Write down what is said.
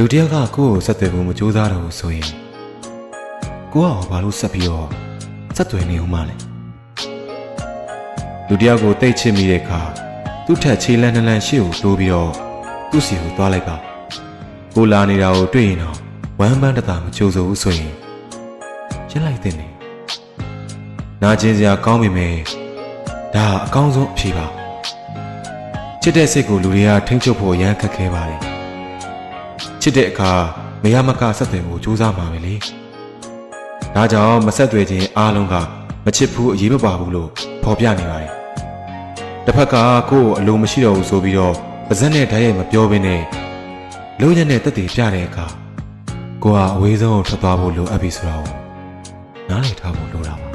လူတစ်ယောက်ကကိုယ့်ကိုဆက်သွယ်ဖို့မကြိုးစားတော့ဘူးဆိုရင်ကိုကရောဘာလို့ဆက်ပြီးတော့ဆက်သွယ်နေဦးမလဲလူတစ်ယောက်ကိုတိတ်ချစ်မိတဲ့အခါသူ့ထက်ခြေလန်းနှလန်းရှေ့ကိုတိုးပြီးတော့သူ့စီကိုသွားလိုက်ပါကိုလာနေတာကိုတွေ့ရင်တော့ဝမ်းပန်းတသာမကြိုးစိုးဘူးဆိုရင်ရှင်းလိုက်တဲ့နေနာကျင်စရာကောင်းပြီမယ်ဒါအကောင်းဆုံးအဖြေပါချစ်တဲ့စိတ်ကိုလူတွေကထိမ့်ချုပ်ဖို့ရမ်းခက်ခဲပါတယ် ချစ်တဲ့အခါမရမကဆက်သွယ်ဖို့ကြိုးစားမှာပဲလေဒါကြောင့်မဆက်သွယ်ခြင်းအားလုံးကမချစ်ဘူးအရေးမပါဘူးလို့ဖော်ပြနေပါတယ်တစ်ဖက်ကကိုယ့်ကိုအလိုမရှိတော့ဘူးဆိုပြီးတော့ပါဇက်နဲ့ဓာတ်ရိုက်မပြောဘဲနဲ့လုံးညံ့တဲ့တက်တည်ပြတဲ့အခါကိုကအဝေးဆုံးကိုထွက်သွားဖို့လိုအပ်ပြီဆိုတော့နားလည်ထားဖို့လိုတာပါ